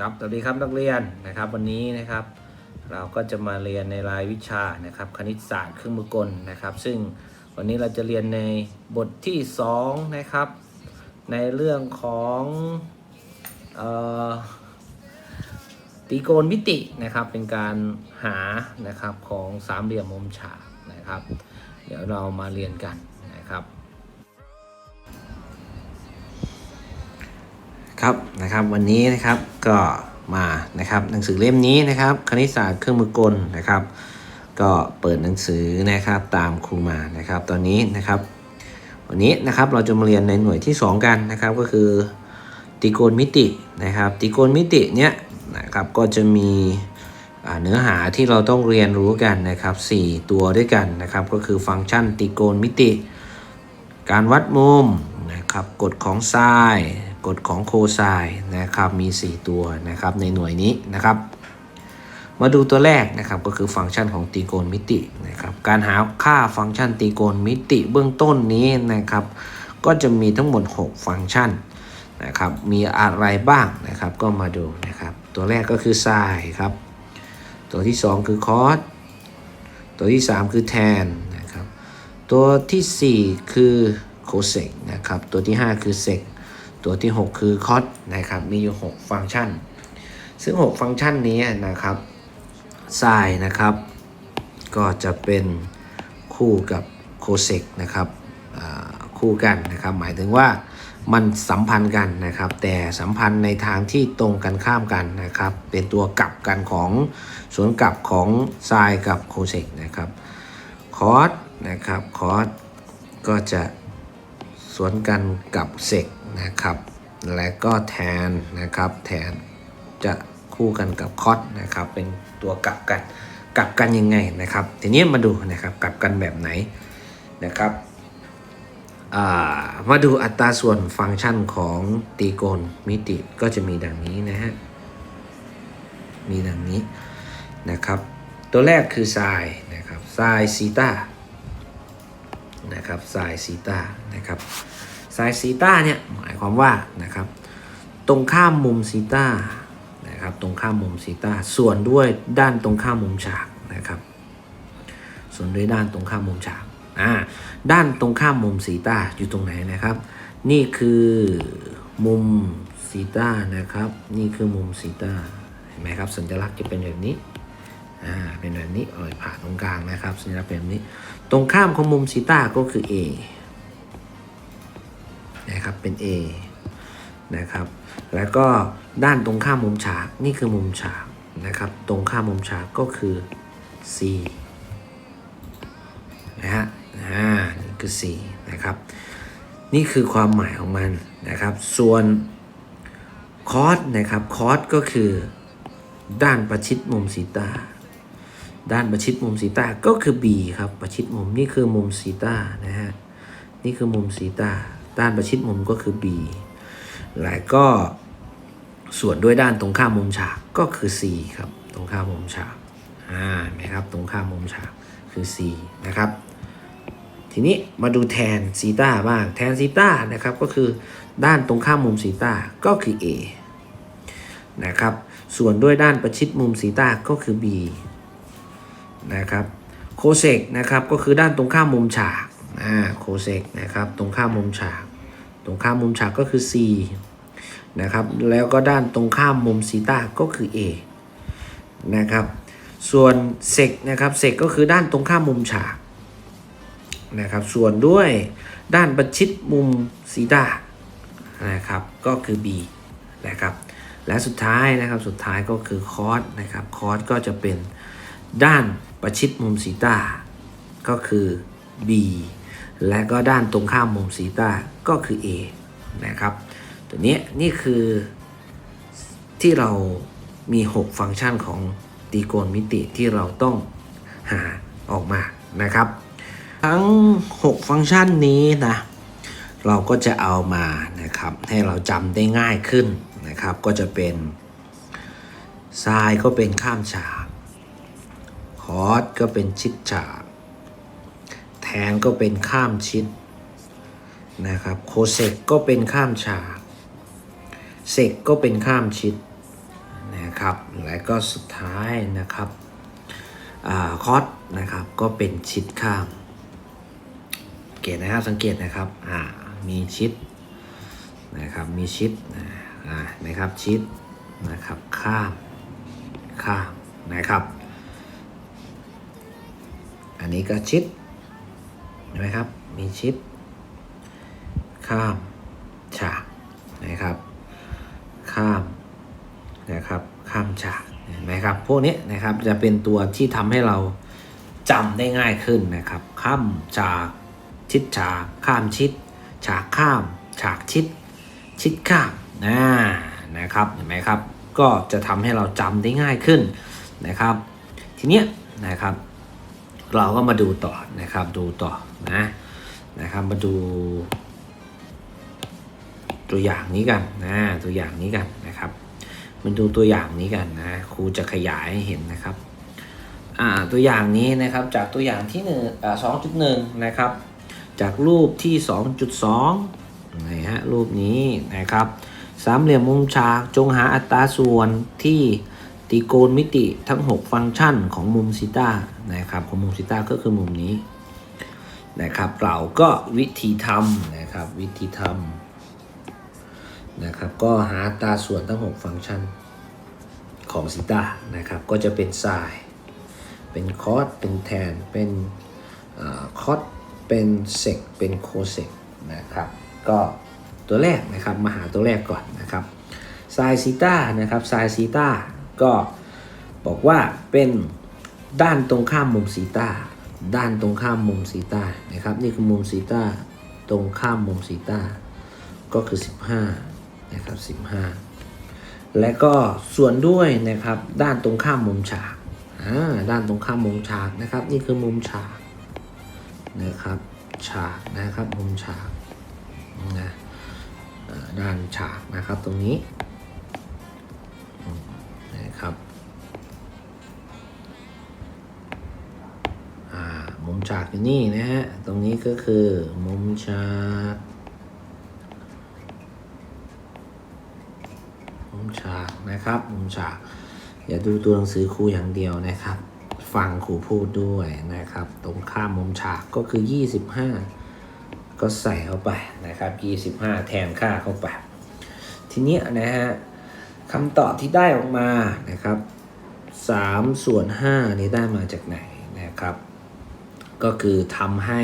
ครับสวัสดีครับนักเรียนนะครับ วันนี้นะครับ เราก็จะมาเรียนในรายวิชานะครับ คณิตศาสตร์เครื่องมือกลนะครับ ซึ่งวันนี้เราจะเรียนในบทที่2นะครับ ในเรื่องของออตรีโกณมิตินะครับ เป็นการหานะครับของสามเหลี่ยมมุมฉากนะครับ เดี๋ยวเรามาเรียนกันนะครับ ครับนะครับวันนี้นะครับก็มานะครับหนังสือเล่มนี้นะครับคณิตศาสตร์เครื่องมือกลนะครับ ก็เปิดหนังสือนะครับตามครูมานะครับ ตอนนี้นะครับ วันนี้นะครับเราจะมาเรียนในหน่วยที่ 2 กันนะครับก็คือตรีโกณมิตินะครับตรีโกณมิติเนี้ยนะครับก็จะมีเนื้อหาที่เราต้องเรียนรู้กันนะครับ 4 ตัวด้วยกันนะครับ ก็คือฟังก์ชันตรีโกณมิติ การวัดมุมนะครับกฎของไซน์ กฎของโคไซน์นะครับมี 4 ตัวนะครับในหน่วยนี้นะครับ มาดูตัวแรกนะครับก็คือฟังก์ชันของตรีโกณมิตินะครับการหาค่าฟังก์ชันตรีโกณมิติเบื้องต้นนี้นะครับก็จะมีทั้งหมด 6 ฟังก์ชันนะครับมีอะไรบ้างนะครับก็มาดูนะครับตัวแรกก็คือไซน์ครับตัวที่ 2 คือคอสตัวที่ 3 คือแทนนะครับตัวทีสี่4 คือโคเซกนะครับตัวที่ 5 คือเซก ตัวที่ 6 คือคอสนะครับ มีอยู่ 6 ฟังก์ชัน ซึ่ง 6 ฟังก์ชันนี้นะครับไซน์นะครับ ก็จะเป็นคู่กับโคเซกนะครับคู่กันนะครับ หมายถึงว่ามันสัมพันธ์กันนะครับ แต่สัมพันธ์ในทางที่ตรงกันข้ามกันนะครับ เป็นตัวกลับกันของสวนกลับของไซน์กับโคเซกนะครับคอสนะครับคอสก็จะสวนกันกับเซก นะครับ และก็แทนนะครับ แทนจะคู่กันกับคอสนะครับ เป็นตัวกลับกัน กลับกันยังไงนะครับ ทีนี้มาดูนะครับกลับกันแบบไหนนะครับามาดูอัตราส่วนฟังก์ชันของตรีโกณมิติก็จะมีดังนี้นะฮะ มีดังนี้นะครับ ตัวแรกคือไซน์นะครับไซน์ซีตานะครับไซน์ซีตานะครับ ไซน์ซีตาเนี่ยหมายความว่านะครับตรงข้ามมุมซีตานะครับตรงข้ามมุมซีตาส่วนด้วยด้านตรงข้ามมุมฉากนะครับส่วนด้วยด้านตรงข้ามมุมฉากอ่าด้านตรงข้ามมุมซีตาอยู่ตรงไหนนะครับ นี่คือมุมซีตานะครับนี่คือมุมซีตาเห็นไหมครับสัญลักษณ์จะเป็นแบบนี้อ่าเป็นแบบนี้เอ่ยผ่าตรงกลางนะครับสัญลักษณ์เป็นแบบนี้ ตรงข้ามของมุมซีตาก็คือ A นะครับเป็น A นะครับแล้วก็ด้านตรงข้ามมุมฉากนี่คือมุมฉากนะครับตรงข้ามมุมฉากก็คือ C นะฮะอ่านี่คือ C นะครับนี่คือความหมายของมันนะครับส่วนคอสนะครับคอสก็คือด้านประชิดมุมซีตาด้านประชิดมุมซีตาก็คือ B ครับประชิดมุมนี่คือมุมซีตานะฮะนี่คือมุมซีตา ด้านประชิดมุมก็คือ B และก็ส่วนด้วยด้านตรงข้ามมุมฉากก็คือ C ครับ ตรงข้ามมุมฉากอ่านไหมครับ ตรงข้ามมุมฉากคือ C นะครับ ทีนี้มาดูแทนซีตาบ้าง แทนซีตานะครับก็คือด้านตรงข้ามมุมซีตาก็คือ A นะครับ ส่วนด้วยด้านประชิดมุมซีตาก็คือ B นะครับ โคเซกนะครับก็คือด้านตรงข้ามมุมฉาก อ่าโคเซกนะครับตรงข้ามมุมฉาก ตรงข้ามมุมฉากก็คือ C นะครับแล้วก็ด้านตรงข้ามมุมซีตาก็คือ A นะครับส่วนเซกนะครับเซกก็คือด้านตรงข้ามมุมฉากนะครับส่วนด้วยด้านประชิดมุมซีตานะครับก็คือ B นะครับและสุดท้ายนะครับสุดท้ายก็คือคอสนะครับคอสก็จะเป็นด้านประชิดมุมซีตาก็คือ B และก็ด้านตรงข้ามมุมซีตาก็คือ A นะครับ ตัวนี้นี่คือที่เรามี 6 ฟังก์ชันของตรีโกณมิติที่เราต้องหาออกมานะครับ ทั้ง 6 ฟังก์ชันนี้นะเราก็จะเอามานะครับให้เราจำได้ง่ายขึ้นนะครับก็จะเป็นทรายก็เป็นข้ามฉากคอร์สก็เป็นชิดฉาก นก็เป็นข้ามชิดนะครับโคเซกก็เป็นข้ามฉากเซกก็เป็นข้ามชิดนะครับและก็สุดท้ายนะครับคอสนะครับก็เป็นชิดข้ามเกตนะครับสังเกตนะครับอ่ามีชิดนะครับมีชิดอ่านะครับชิดนะครับข้ามข้ามนะครับ อันนี้ก็ชิด เห็นไหมครับ มีชิด ข้าม ฉากนะครับ ข้ามนะครับ ข้ามฉากเห็นไหมครับ พวกนี้นะครับจะเป็นตัวที่ทำให้เราจำได้ง่ายขึ้นนะครับ ข้ามฉากชิดฉากข้ามชิด ฉากข้าม ฉากชิด ชิดข้ามนะนะครับเห็นไหมครับ ก็จะทำให้เราจำได้ง่ายขึ้นนะครับ ทีเนี้ยนะครับ เราก็มาดูต่อนะครับดูต่อ นะนะครับมาดูตัวอย่างนี้กันนะตัวอย่างนี้กันนะครับมันดูตัวอย่างนี้กันนะครูจะขยายให้เห็นนะครับอ่าตัวอย่างนี้นะครับจากตัวอย่างที่หนึ่งอ่าสองจุดหนึ่งนะครับ จากรูปที่2.2นะฮะรูปนี้นะครับสามเหลี่ยมมุมฉากจงหาอัตราส่วนที่ตรีโกณมิติทั้ง 6 ฟังก์ชันของมุมซีตานะครับของมุมซีตาก็คือมุมนี้ นะครับเราก็วิธีทำนะครับวิธีทำนะครับก็หาตาส่วนทั้ง 6 ฟังก์ชันของซีตานะครับก็จะเป็นไซน์เป็นคอสเป็นแทน เป็นคอสเป็นเซกเป็นโคเซกนะครับก็ตัวแรกนะครับมาหาตัวแรกก่อนนะครับไซซีตานะครับไซซีตาก็บอกว่าเป็นด้านตรงข้ามมุมซีตา ด้านตรงข้ามมุมซีตานะครับ นี่คือมุมซีตาตรงข้ามมุมซีตาก็คือ 15นะครับ15 และก็ส่วนด้วยนะครับด้านตรงข้ามมุมฉากอ่าด้านตรงข้ามมุมฉากนะครับ นี่คือมุมฉากนะครับฉากนะครับมุมฉากนะด้านฉากนะครับตรงนี้ มุมฉากอยู่นี่นะฮะ ตรงนี้ก็คือมุมฉาก มุมฉากนะครับ มุมฉาก อย่าดูตัวหนังสือครูอย่างเดียวนะครับ ฟังครูพูดด้วยนะครับ ตรงข้ามมุมฉากก็คือ 25 ก็ใส่เข้าไปนะครับ 25 แทนค่าเข้าไป ทีนี้นะฮะคำตอบที่ได้ออกมานะครับ3ส่วน5นี้ได้มาจากไหนนะครับ ก็คือทำให้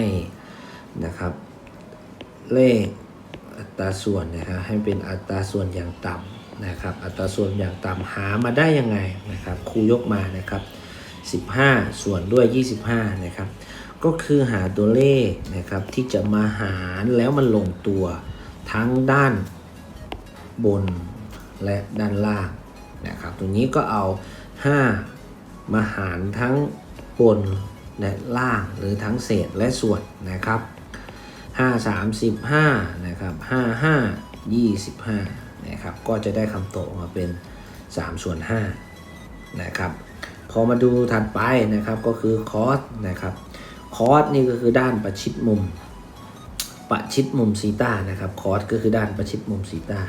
นะครับ เลขอัตราส่วนนะครับให้เป็นอัตราส่วนอย่างต่ำนะครับ อัตราส่วนอย่างต่ำหามาได้ยังไงนะครับครูยกมานะครับ 15 ส่วนด้วย 25 นะครับ ก็คือหาตัวเลขนะครับที่จะมาหารแล้วมันลงตัวทั้งด้านบนและด้านล่างนะครับ ตรงนี้ก็เอา 5 มาหารทั้งบน และล่างหรือทั้งเศษและส่วนนะครับ 5 3 5นะครับ5 5 25นะครับก็จะได้คำตอบมาเป็น 3 ส่วน5นะครับพอมาดูถัดไปนะครับก็คือคอสนะครับคอสนี่ก็คือด้านประชิดมุม ประชิดมุมซีตานะครับคอสก็คือด้านประชิดมุมซีตา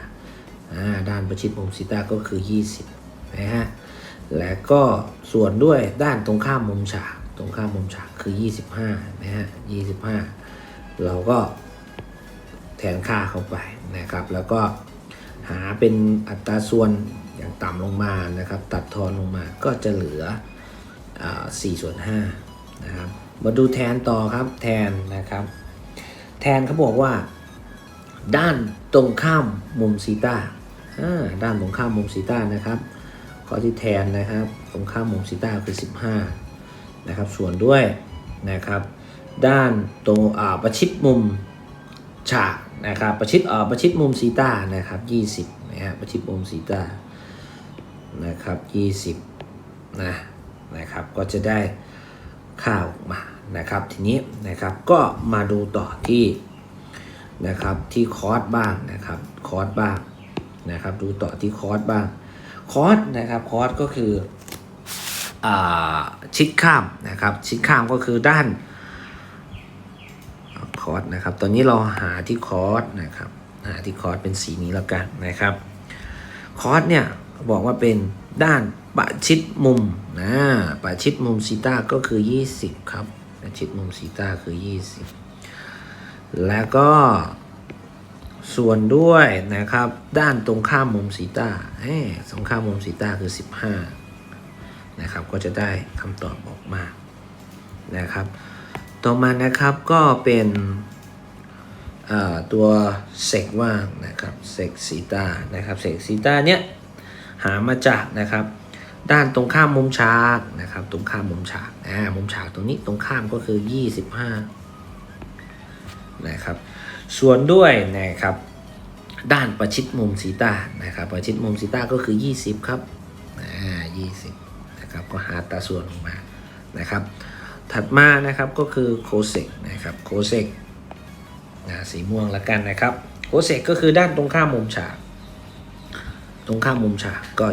อ่าด้านประชิดมุมซีตาก็คือ 20นะฮะและก็ส่วนด้วยด้านตรงข้ามมุมฉาก ตรงข้ามมุมฉากคือ 25 นะฮะ 25 เราก็แทนค่าเข้าไปนะครับ แล้วก็หาเป็นอัตราส่วนอย่างต่ำลงมานะครับ ตัดทอนลงมาก็จะเหลืออ่า4ส่วน5นะครับ มาดูแทนต่อครับแทนนะครับ แทนเขาบอกว่า ด้านตรงข้ามมุมซีตาอ่าด้านตรงข้ามมุมซีตานะครับข้อที่แทนนะครับ ตรงข้ามมุมซีตาคือ 15 นะครับส่วนด้วยนะครับด้านตรงประชิดมุมฉากนะครับประชิดประชิดมุมซีตานะครับ20นะฮะประชิดมุมซีตานะครับ20นะนะครับก็จะได้ค่าออกมานะครับทีนี้นะครับก็มาดูต่อที่นะครับที่คอร์สบ้างนะครับคอร์สบ้างนะครับดูต่อที่คอร์สบ้างคอร์สนะครับคอร์สก็คือ ชิดข้ามนะครับ ชิดข้ามก็คือด้านคอร์สนะครับ ตอนนี้เราหาที่คอร์สนะครับ หาที่คอร์สเป็นสีนี้แล้วกันนะครับ คอร์สเนี่ยบอกว่าเป็นด้านประชิดมุมนะประชิดมุมซีตาก็คือ 20 ครับประชิดมุมซีตาคือ 20 แล้วก็ส่วนด้วยนะครับ ด้านตรงข้ามมุมซีตาเอ้ตรงข้ามมุมซีตาคือ 15 นะครับ ก็จะได้คำตอบออกมานะครับ ต่อมานะครับก็เป็นตัวเซกว่างนะครับเซกซีตานะครับเซกซีตาเนี้ยหามาจากนะครับ ด้านตรงข้ามมุมฉากนะครับ ตรงข้ามมุมฉากอ่ามุมฉากตรงนี้ตรงข้ามก็คือ 25นะครับส่วนด้วยนะครับด้านประชิดมุมซีตานะครับ ประชิดมุมซีตาก็คือ 20 ครับอ่า20 นะครับก็หาตาส่วนออกมานะครับ ถัดมานะครับก็คือโคเซกนะครับโคเซกสีม่วงละกันนะครับโคเซกก็คือด้านตรงข้ามมุมฉาก ตรงข้ามมุมฉากก็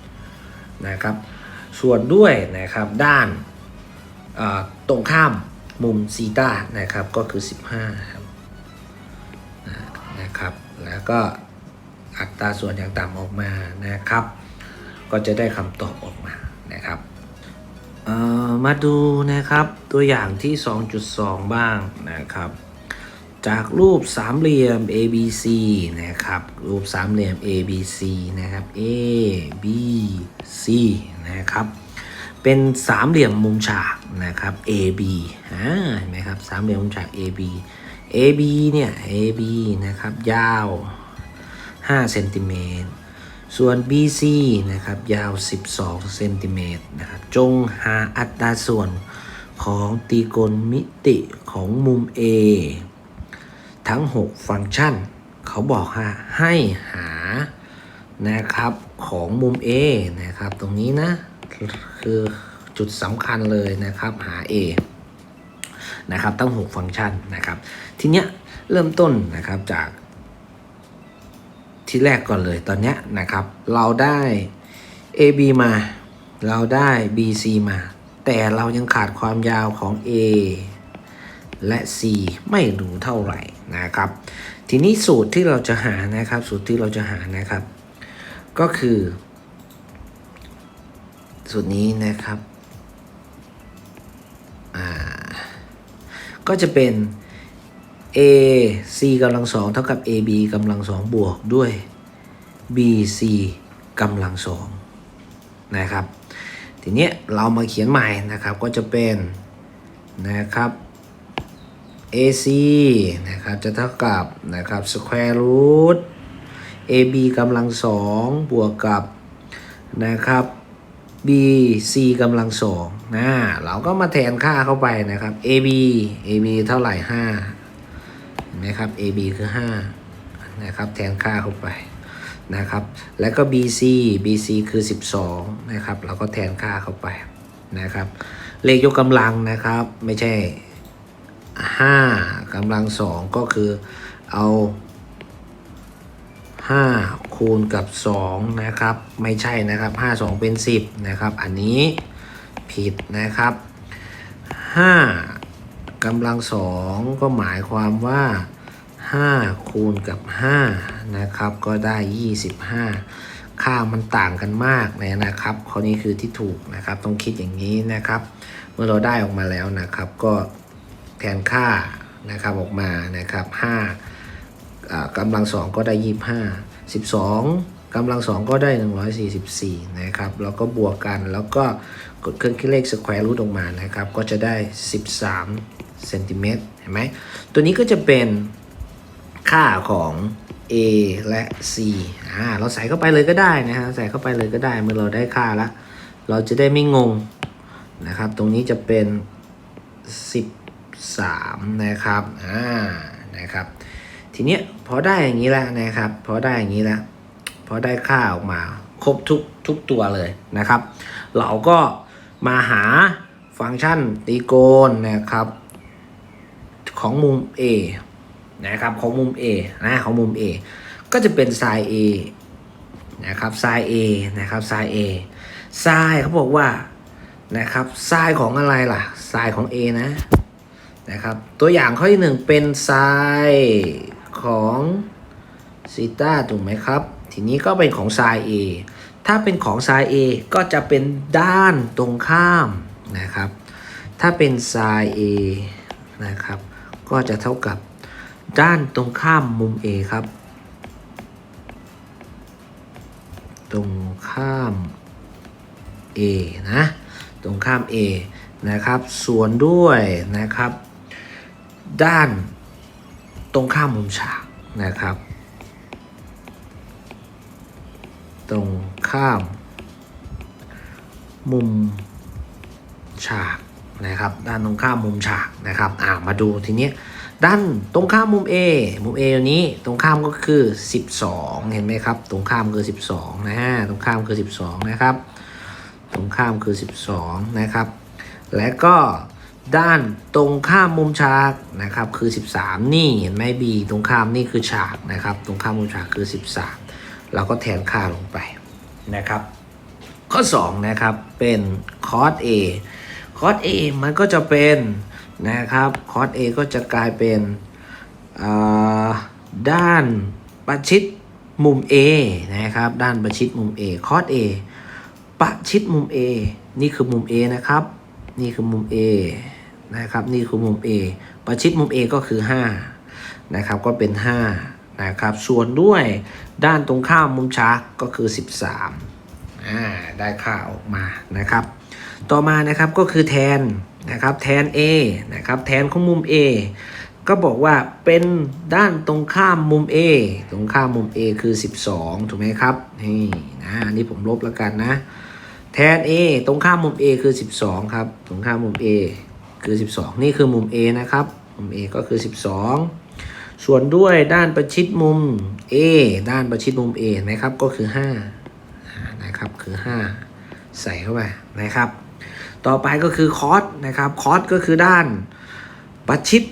25นะครับส่วนด้วยนะครับด้านตรงข้ามมุมซีตานะครับก็คือ 15ครับนะครับแล้วก็อัตราส่วนอย่างต่ำออกมานะครับ ก็จะได้คำตอบออกมานะครับมาดูนะครับตัวอย่างที่ 2.2 บ้างนะครับ จากรูปสามเหลี่ยม ABC นะครับ รูปสามเหลี่ยม ABC นะครับ A B C นะครับ เป็นสามเหลี่ยมมุมฉากนะครับ AB อ่าเห็นไหมครับสามเหลี่ยมมุมฉาก AB AB เนี่ย AB นะครับ ยาว5เซนติเมตร ส่วน BC นะครับ ยาว 12เซนติเมตรนะครับ จงหาอัตราส่วนของตรีโกณมิติของมุม A ทั้ง 6 ฟังก์ชัน เขาบอกว่าให้หานะครับของมุม A นะครับ ตรงนี้นะ คือจุดสำคัญเลยนะครับหา A นะครับตั้ง 6 ฟังก์ชันนะครับ ทีเนี้ยเริ่มต้นนะครับจาก ที่แรกก่อนเลยตอนนี้นะครับ เราได้ AB มา เราได้ BC มา แต่เรายังขาดความยาวของ A และ C ไม่รู้เท่าไหร่นะครับ ทีนี้สูตรที่เราจะหานะครับ สูตรที่เราจะหานะครับ ก็คือ สูตรนี้นะครับ อ่า ก็จะเป็น a c กำลังสองเท่ากับ a b กำลังสองบวกด้วย b c กำลังสองนะครับ ทีนี้เรามาเขียนใหม่นะครับก็จะเป็นนะครับ ac นะครับจะเท่ากับนะครับ square root ab กำลังสองบวกกับนะครับ bc กำลังสองนะเราก็มาแทนค่าเข้าไปนะครับ ab ab เท่าไหร่5เห็น ไหมครับ AB คือ 5 นะครับแทนค่าเข้าไปนะครับ แล้วก็ BC BC คือ 12 นะครับ เราก็แทนค่าเข้าไปนะครับ เลขยกกำลังนะครับ ไม่ใช่ 5กำลัง 2 ก็คือเอา 5 คูณกับ 2 นะครับ ไม่ใช่นะครับ 5 2 เป็น 10 นะครับ อันนี้ผิดนะครับ 5 กำลังสองก็หมายความว่า 5 คูณกับ5นะครับก็ได้ 25 ค่ามันต่างกันมากเลยนะครับข้อนี้คือที่ถูกนะครับ ต้องคิดอย่างนี้นะครับ เมื่อเราได้ออกมาแล้วนะครับก็แทนค่านะครับออกมานะครับ5อ่ากำลังสองก็ได้ 25 12 กำลังสองก็ได้ 144 นะครับ แล้วก็บวกกันแล้วก็กดเครื่องคิดเลขสแควร์รูทออกมานะครับ ก็จะได้ 13เซนติเมตรเห็นไหมตัวนี้ก็จะเป็นค่าของ A และ C อ่าเราใส่เข้าไปเลยก็ได้นะฮะใส่เข้าไปเลยก็ได้เมื่อเราได้ค่าแล้วเราจะได้ไม่งงนะครับ ตรงนี้จะเป็น 13 นะครับอ่านะครับ ทีเนี้ยพอได้อย่างนี้แล้วนะครับ พอได้อย่างนี้แล้ว พอได้ค่าออกมาครบทุกทุกตัวเลยนะครับ เราก็มาหาฟังก์ชันตรีโกณนะครับ ของมุม A นะครับของมุม A นะของมุม A ก็จะเป็น sin A นะครับ sin A นะครับ sin A sin เขาบอกว่านะครับ sin ของอะไรล่ะ sin ของ A นะนะครับตัวอย่างข้อที่หนึ่งเป็น sin ของซีตาถูกไหมครับ ทีนี้ก็เป็นของ sin A ถ้าเป็นของ sin A ก็จะเป็นด้านตรงข้ามนะครับ ถ้าเป็น sin A นะครับ ก็จะเท่ากับด้านตรงข้ามมุม A ครับ ตรงข้าม A นะ ตรงข้าม A นะครับ ส่วนด้วยนะครับ ด้านตรงข้ามมุมฉากนะครับ ตรงข้าม มุมฉากนะครับ ด้านตรงข้ามมุมฉากนะครับอ่ามาดูทีนี้ด้านตรงข้ามมุม A มุม A ตัวนี้ตรงข้ามก็คือ 12 เห็นไหมครับ ตรงข้ามคือ 12นะฮะตรงข้ามคือ 12 นะครับ ตรงข้ามคือ 12 นะครับ และก็ด้านตรงข้ามมุมฉากนะครับคือ 13 นี่เห็นไหม B ตรงข้ามนี่คือฉากนะครับ ตรงข้ามมุมฉากคือ 13 เราก็แทนค่าลงไปนะครับ ข้อ 2 นะครับ เป็น cos A cos A มันก็จะเป็นนะครับ cos A ก็จะกลายเป็นอ่าด้านประชิดมุม A นะครับ ด้านประชิดมุม A cos A ประชิดมุม A นี่คือมุม A นะครับ นี่คือมุม A นะครับ นี่คือมุม A ประชิดมุม A ก็คือ 5 นะครับ ก็เป็น 5 นะครับส่วนด้วยด้านตรงข้ามมุมฉากก็คือ 13อ่าได้ค่าออกมานะครับ ต่อมานะครับก็คือแทนนะครับแทน A นะครับแทนของมุม A ก็บอกว่าเป็นด้านตรงข้ามมุม A ตรงข้ามมุม A คือ 12 ถูกไหมครับนี่นะอันนี้ผมลบแล้วกันนะ แทน A ตรงข้ามมุม A คือ 12 ครับ ตรงข้ามมุม A คือ 12 นี่คือมุม A นะครับ มุม A ก็คือ 12 ส่วนด้วยด้านประชิดมุม A ด้านประชิดมุม A นะครับก็คือ5นะครับคือ 5 ใส่เข้าไปนะครับ ต่อไปก็คือคอสนะครับคอสก็คือด้านประชิด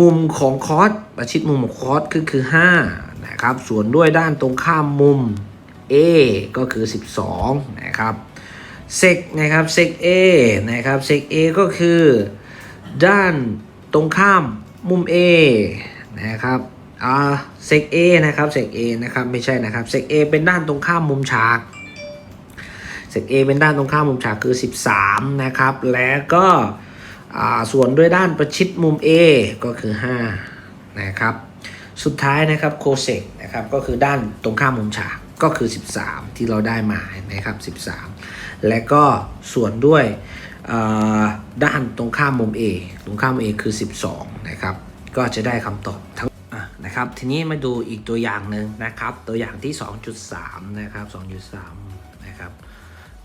มุมของคอสประชิดมุมของคอสก็คือ5นะครับส่วนด้วยด้านตรงข้ามมุม A ก็คือ 12 นะครับเซกนะครับเซก A นะครับเซก A ก็คือ ด้านตรงข้ามมุม A นะครับอ่าเซก A นะครับเซก A นะครับไม่ใช่นะครับเซก A เป็นด้านตรงข้ามมุมฉากเซก A เป็นด้านตรงข้ามมุมฉากคือ 13 นะครับ แล้วก็อ่าส่วนด้วยด้านประชิดมุม A ก็คือ 5 นะครับ สุดท้ายนะครับโคเซกนะครับก็คือด้านตรงข้ามมุมฉากก็คือ 13 ที่เราได้มาเห็นะครับ 13 และก็ส่วนด้วยด้านตรงข้ามมุม A ตรงข้ามมุม A คือ 12 นะครับ ก็จะได้คำตอบทั้งะนะครับ ทีนี้มาดูอีกตัวอย่างหนึ่งนะครับ ตัวอย่างที่ 2.3 นะครับ 2.3 นะครับ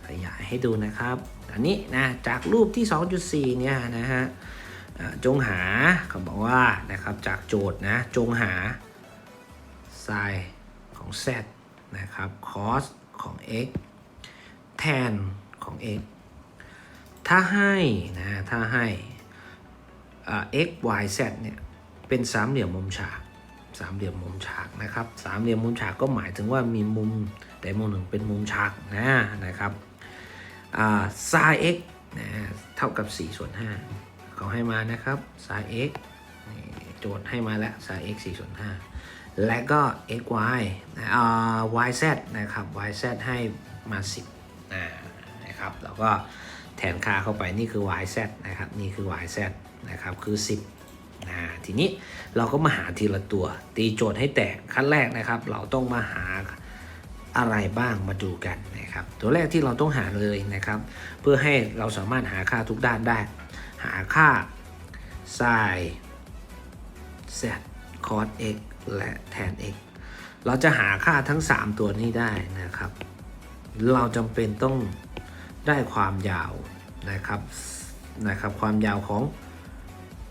ขยายให้ดูนะครับ อันนี้นะจากรูปที่ 2.4 เนี่ยนะฮะจงหาเขาบอกว่านะครับจากโจทย์นะจงหา sin ของ z นะครับ cos ของ x แทนของ x ถ้าให้นะถ้าให้อ่า x y z เนี่ย เป็นสามเหลี่ยมมุมฉากสามเหลี่ยมมุมฉากนะครับสามเหลี่ยมมุมฉากก็หมายถึงว่ามีมุมแต่มุมหนึ่งเป็นมุมฉากนะนะครับอ่า sin x นะเท่ากับ4ส่วน5เขาให้มานะครับ sin x นี่โจทย์ให้มาแล้ว sin x 4ส่วน5และก็ x y นะอ่า y z นะครับ y z ให้มา10อ่านะครับเราก็แทนค่าเข้าไปนี่คือ y z นะครับนี่คือ y z นะครับคือ 10 นะทีนี้เราก็มาหาทีละตัว ตีโจทย์ให้แตกขั้นแรกนะครับ เราต้องมาหาอะไรบ้างมาดูกันนะครับ ตัวแรกที่เราต้องหาเลยนะครับ เพื่อให้เราสามารถหาค่าทุกด้านได้ หาค่า sin z cos x และแทน x เราจะหาค่าทั้ง 3 ตัวนี้ได้นะครับ เราจำเป็นต้องได้ความยาวนะครับนะครับ ความยาวของ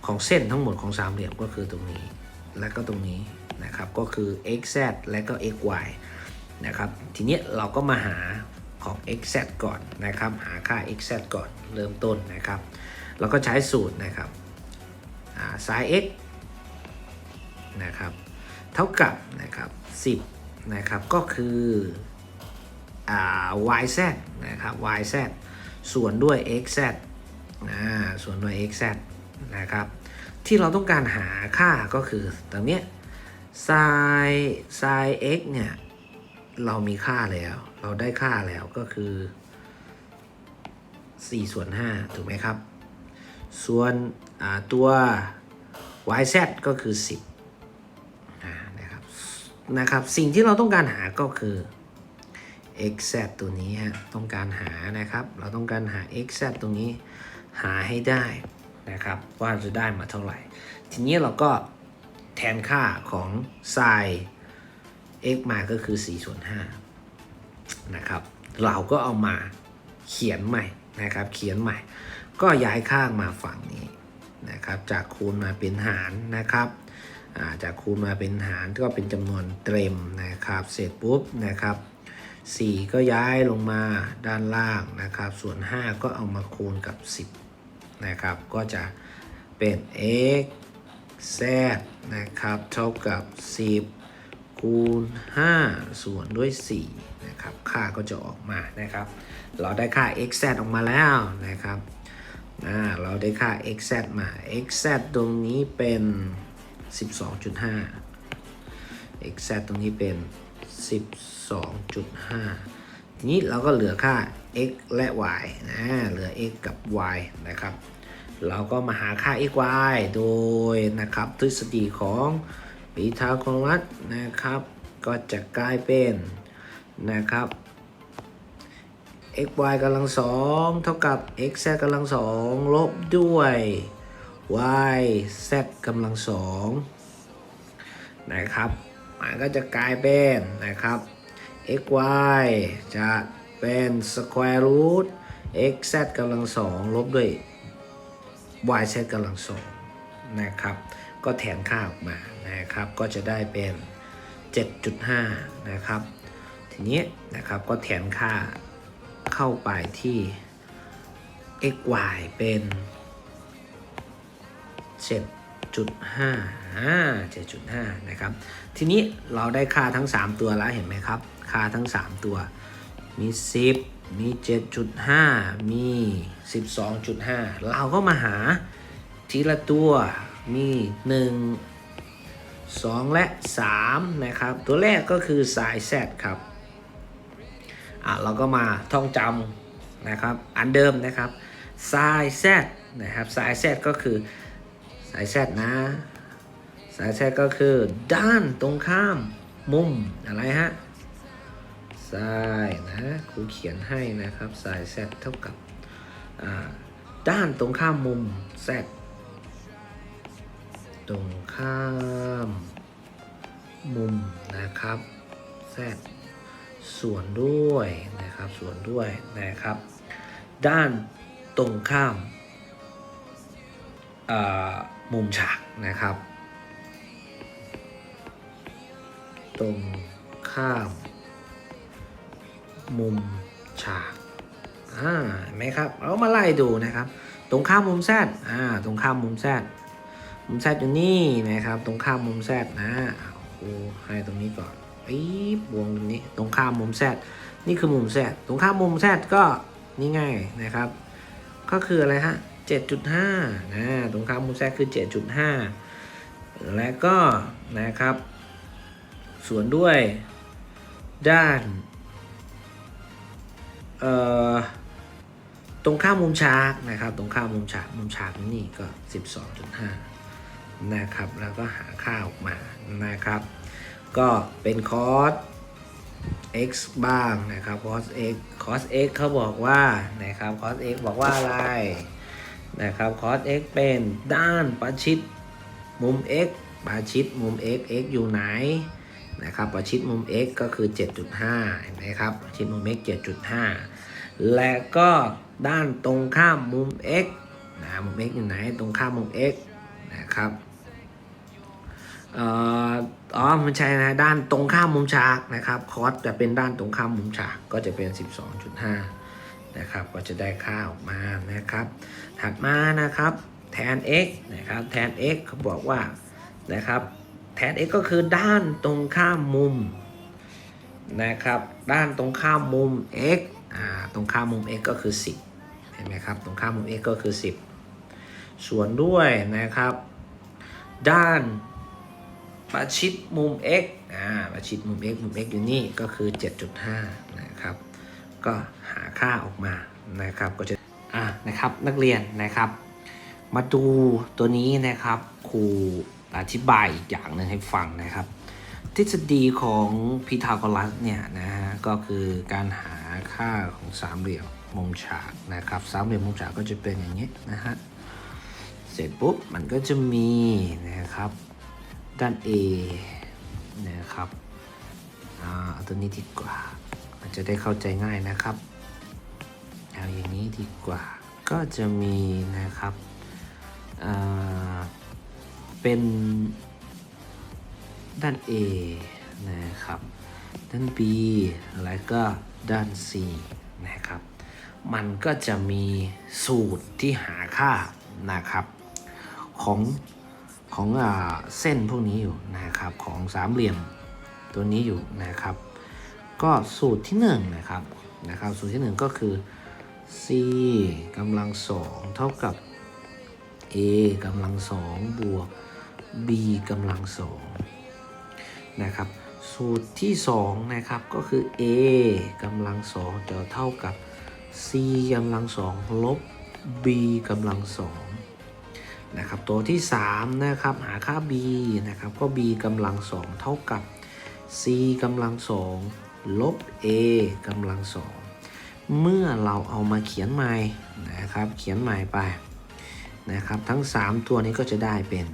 ของเส้นทั้งหมดของสามเหลี่ยมก็คือตรงนี้ และก็ตรงนี้นะครับก็คือ xz และก็ xy นะครับทีนี้เราก็มาหาของ xz ก่อนนะครับหาค่า xz ก่อนเริ่มต้นนะครับ เราก็ใช้สูตรนะครับอ่า sin x นะครับเท่ากับนะครับ10นะครับก็คือ yz นะครับ yz ส่วนด้วย xz นะส่วนด้วย xz นะครับ ที่เราต้องการหาค่าก็คือตรงนี้ย sin sin x เนี่ย เรามีค่าแล้ว เราได้ค่าแล้วก็คือ4ส่วน5ถูกไหมครับ ส่วนตัว yz ก็คือ 10นะครับนะครับ สิ่งที่เราต้องการหาก็คือ xz ตัวนี้ฮะต้องการหานะครับ เราต้องการหา xz ตรงนี้หาให้ได้ นะครับ ว่าจะได้มาเท่าไหร่ ทีนี้เราก็แทนค่าของ sin x มาก็คือ4ส่วน5นะครับ เราก็เอามาเขียนใหม่นะครับ เขียนใหม่ ก็ย้ายข้างมาฝั่งนี้นะครับ จากคูณมาเป็นหารนะครับาจากคูณมาเป็นหารก็เป็นจำนวนเต็มนะครับ เสร็จปุ๊บนะครับ4ก็ย้ายลงมาด้านล่างนะครับ ส่วน 5 ก็เอามาคูณกับ 10 นะครับ ก็จะเป็น x z นะครับ เท่ากับ 10 คูณ 5 ส่วนด้วย 4 นะครับ ค่าก็จะออกมานะครับ เราได้ค่า x z ออกมาแล้วนะครับอ่าเราได้ค่า x z มา x z ตรงนี้เป็น 12.5 x z ตรงนี้เป็น 12.5 ทีนี้เราก็เหลือค่า x และ y นะ เหลือ x กับ y นะครับ เราก็มาหาค่า x y โดยนะครับทฤษฎีของปีทาโกรัสนะครับ ก็จะกลายเป็นนะครับ x y กำลังสองเท่ากับ x z กำลังสองลบด้วย y z กำลังสองนะครับ มันก็จะกลายเป็นนะครับ x y จะเป็น square root x z กำลังสองลบด้วย y z กำลังสองนะครับ ก็แทนค่าออกมานะครับ ก็จะได้เป็น 7.5 นะครับ ทีนี้นะครับก็แทนค่าเข้าไปที่ x y เป็น 7.5อ่า7.5 นะครับ ทีนี้เราได้ค่าทั้ง 3 ตัวแล้วเห็นไหมครับ ค่าทั้ง 3 ตัวมี 10 มี 7.5 มี 12.5 เราก็มาหาทีละตัวมี 1 2 และ 3 นะครับ ตัวแรกก็คือสาย Z ครับ อะ เราก็มาท่องจำนะครับ อันเดิมนะครับสาย Z นะครับสาย Z ก็คือสาย Z นะ สาย Z ก็คือด้านตรงข้ามมุมอะไรฮะ ไซ้ายนะครูเขียนให้นะครับสาย Z เท่ากับด้านตรงข้ามมุม Z ตรงข้ามมุมนะครับ Z ส่วนด้วยนะครับส่วนด้วยนะครับ ด้านตรงข้ามามุมฉากนะครับ ตรงข้าม มุมฉากอ่าเห็นไหมครับ เรามาไล่ดูนะครับ ตรงข้ามมุมแซดอ่าตรงข้ามมุมแซดมุมแซดอยู่นี่นะครับ ตรงข้ามมุมแซดนะอ่าครูให้ตรงนี้ก่อนปี๊บวงตรงนี้ตรงข้ามมุมแซดนี่คือมุมแซดตรงข้ามมุมแซดก็นี่ง่ายนะครับ ก็คืออะไรฮะ7.5นะตรงข้ามมุมแซดคือ 7.5 และก็นะครับ ส่วนด้วยด้าน ตรงข้ามมุมฉากนะครับ ตรงข้ามมุมฉากมุมฉากนี่ก็ 12.5 นะครับ แล้วก็หาค่าออกมานะครับ ก็เป็นคอส x บ้างนะครับ cos x cos x เขาบอกว่านะครับ cos x บอกว่าอะไรนะครับ cos x เป็นด้านประชิดมุม x ประชิดมุม x x อยู่ไหน นะครับประชิดมุม x ก็คือ 7.5เห็นไหมครับประชิดมุม x 7.5 และก็ด้านตรงข้ามมุม x นะมุม x อยู่ไหนตรงข้ามมุม x นะครับเอ่ออ๋อมันใช่นะด้านตรงข้ามมุมฉากนะครับคอสจะเป็นด้านตรงข้ามมุมฉากก็จะเป็น 12.5 นะครับก็จะได้ค่าออกมานะครับ ถัดมานะครับแทน x นะครับแทน x เขาบอกว่านะครับ แทน x ก็คือด้านตรงข้ามมุมนะครับ ด้านตรงข้ามมุม x อ่าตรงข้ามมุม x ก็คือ 10 เห็นไหมครับ ตรงข้ามมุม x ก็คือ 10 ส่วนด้วยนะครับ ด้านประชิดมุม x อ่าประชิดมุม x มุม x อยู่นี่ก็คือ 7.5 นะครับ ก็หาค่าออกมานะครับก็จะอ่านะครับนักเรียนนะครับ มาดูตัวนี้นะครับครู อธิบายอีกอย่างหนึ่งให้ฟังนะครับ ทฤษฎีของพีทาโกรัสเนี่ยนะฮะก็คือการหาค่าของสามเหลี่ยมมุมฉากนะครับสามเหลี่ยมมุมฉากก็จะเป็นอย่างนี้นะฮะเสร็จปุ๊บมันก็จะมีนะครับด้าน A นะครับอ่าเอาตัวนี้ดีกว่า มันจะได้เข้าใจง่ายนะครับเอาอย่างนี้ดีกว่าก็จะมีนะครับอ่า เป็นด้าน A นะครับ ด้าน B แล้วก็ด้าน C นะครับ มันก็จะมีสูตรที่หาค่านะครับของของอเส้นพวกนี้อยู่นะครับของสามเหลี่ยมตัวนี้อยู่นะครับ ก็สูตรที่1นงนะครับนะครับ สูตรที่ 1 ก็คือ c กำลังสองเท่ากับ a กำลังสองบวก b กำลังสองนะครับ สูตรที่2นะครับก็คือ a กำลังสองจะเท่ากับ c กำลังสองลบ b กำลังสองนะครับตัวที่3นะครับหาค่า b นะครับก็ b กำลังสองเท่ากับ c กำลังสองลบ a กำลังสองเมื่อเราเอามาเขียนใหม่นะครับเขียนใหม่ไปนะครับทั้ง 3 ตัวนี้ก็จะได้เป็น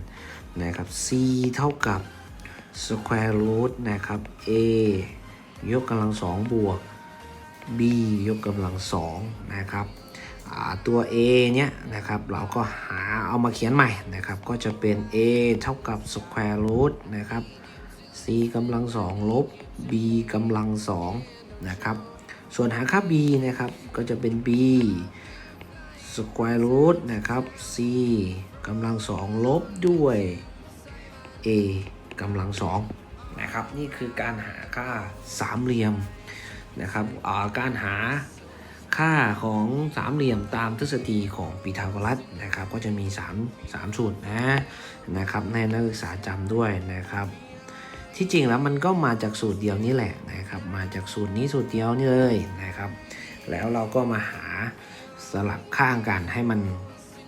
นะครับ c เท่ากับ square root นะครับ a ยกกำลังสองบวก b ยกกำลังสองนะครับตัว a เนี้ยนะครับเราก็หาเอามาเขียนใหม่นะครับ ก็จะเป็น a เท่ากับ square root นะครับ c กำลังสองลบ b กำลังสองนะครับ ส่วนหาค่า b นะครับก็จะเป็น b square root นะครับ c กำลังสองลบด้วย a กำลังสองนะครับนี่คือการหาค่าสามเหลี่ยมนะครับาการหาค่าของสามเหลี่ยมตามทฤษฎีของปีทาโกรัสนะครับ ก็จะมี 3 3สูตรนะนะครับในนักศึกษาจำด้วยนะครับ ที่จริงแล้วมันก็มาจากสูตรเดียวนี่แหละนะครับ มาจากสูตรนี้สูตรเดียวนี่เลยนะครับ แล้วเราก็มาหาสลับข้างกันให้มัน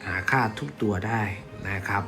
หาค่าทุกตัวได้นะครับ